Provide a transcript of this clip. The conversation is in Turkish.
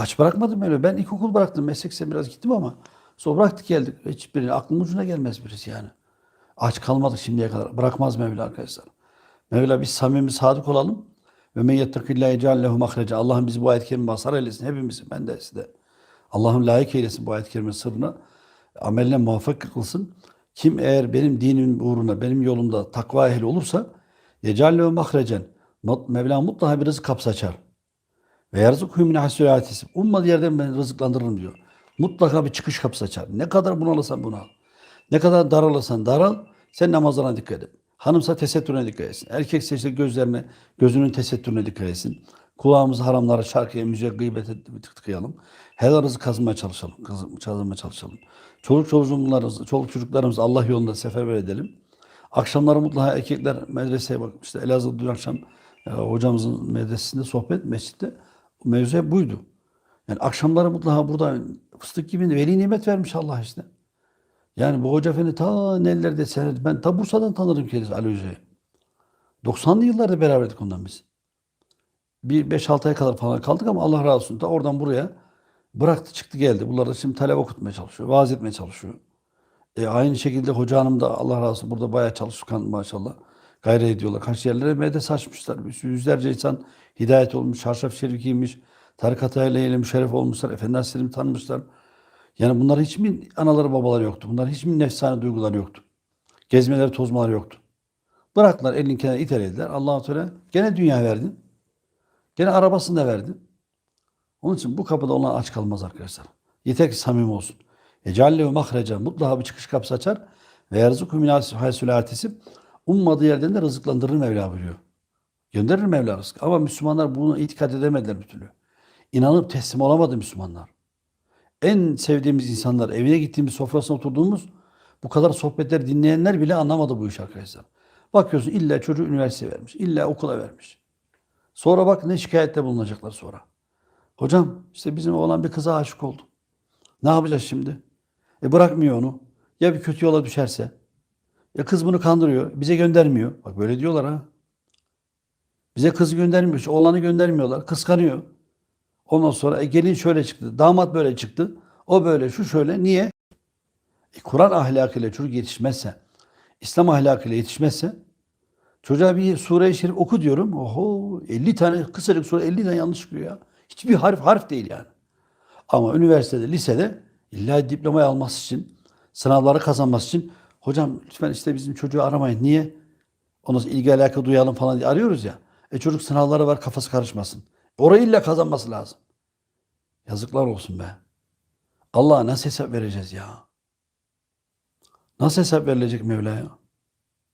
Aç bırakmadım öyle. Ben ilkokul bıraktım. Meslekse biraz gittim ama sonra bıraktık geldik. Hiçbirine aklım ucuna gelmez birisi yani. Aç kalmadık şimdiye kadar. Bırakmaz Mevla arkadaşlar. Mevla biz samimi sadık olalım. Ve men yettekillâhe ceallehu mahreca. Allah'ım bizi bu ayet-i kerime mazhar eylesin. Hepimizi. Ben de size. Allah'ım layık eylesin bu ayet-i kerime sırrına. Ameline muvaffak kılsın. Kim eğer benim dinimin uğruna, benim yolumda takva ehli olursa yecallehu mahrecen. Mevla mutlaka bir rızık kapısı açar. Ve yerzukhu min hasulatis. Ummadığı yerden ben rızıklandırırım diyor. Mutlaka bir çıkış kapısı açar. Ne kadar bunalırsan bunal. Ne kadar daralırsan daral. Sen namazlarına dikkat et. Hanımsa tesettürüne dikkat etsin. Erkekse işte gözlerine, gözünün tesettürüne dikkat etsin. Kulağımızı haramlara, şarkıya, müziğe, gıybete tıkayalım. Helal rızık kazanmaya çalışalım. Kazanmaya çalışalım. Çoluk çocuklarımız, çoluk çocuklarımızı Allah yolunda seferber edelim. Akşamları mutlaka erkekler medreseye bak. İşte Elazığ dün akşam e, hocamızın medresesinde sohbet, mescitte mevzu buydu. Yani akşamları mutlaka burada fıstık gibi veli nimet vermiş Allah işte. Yani bu Hoca Efendi ta nelerde seyretti. Ben ta Bursa'dan tanırım kendisi Ali Hoca'yı. 90'lı yıllarda beraberdik ondan biz. Bir 5-6 ay kadar falan kaldık ama Allah razı olsun. Da oradan buraya bıraktı çıktı geldi. Bunlar da şimdi talep okutmaya çalışıyor. Vaaz etmeye çalışıyor. E, aynı şekilde hoca hanım da Allah razı olsun burada bayağı çalışkan maşallah. Gayret ediyorlar. Kaç yerlere medrese açmışlar. Yüzlerce insan hidayet olmuş. Çarşaf şerif giymiş. Tarikat aileyle müşerref olmuşlar. Efendi Hazretleri'ni tanımışlar. Yani bunların hiç mi anaları babaları yoktu? Bunların hiç mi nefsane duyguları yoktu? Gezmeleri tozmaları yoktu. Bıraktılar elini kenara itelediler. allah Teala gene dünya verdi. Gene arabasını da verdi. Onun için bu kapıda olan aç kalmaz arkadaşlar. Yeter ki samimi olsun. Ecallehu mahreca mutlaka bir çıkış kapısı açar. Ve yerzuku min haysulatisi ummadığı yerden de rızıklandırır Mevla buyuruyor. Gönderir Mevla rızık. Ama Müslümanlar bunu itikad edemediler bir türlü. İnanıp teslim olamadı Müslümanlar. En sevdiğimiz insanlar, evine gittiğimiz sofrasına oturduğumuz bu kadar sohbetler dinleyenler bile anlamadı bu iş arkadaşlar. Bakıyorsun illa çocuğu üniversite vermiş, illa okula vermiş. Sonra bak ne şikayette bulunacaklar sonra. Hocam işte bizim oğlan bir kıza aşık oldu. Ne yapacağız şimdi? E bırakmıyor onu. Ya bir kötü yola düşerse? Ya kız bunu kandırıyor. Bize göndermiyor. Bak böyle diyorlar ha. Bize kız göndermiyor. Oğlanı göndermiyorlar. Kıskanıyor. Ondan sonra e, gelin şöyle çıktı. Damat böyle çıktı. O böyle şu şöyle. Niye? E, Kur'an ahlakıyla çocuk yetişmezse, İslam ahlakıyla yetişmezse çocuğa bir sure-i şerif oku diyorum. Oho 50 tane kısacık sure 50 tane yanlış çıkıyor ya. Hiçbir harf harf değil yani. Ama üniversitede, lisede illa diplomayı alması için, sınavları kazanması için hocam lütfen işte bizim çocuğu aramayın. Niye? Ona ilgi alaka duyalım falan diye arıyoruz ya. E çocuk sınavları var kafası karışmasın. Orayı illa kazanması lazım. Yazıklar olsun be. Allah'a nasıl hesap vereceğiz ya? Nasıl hesap verilecek Mevla'ya?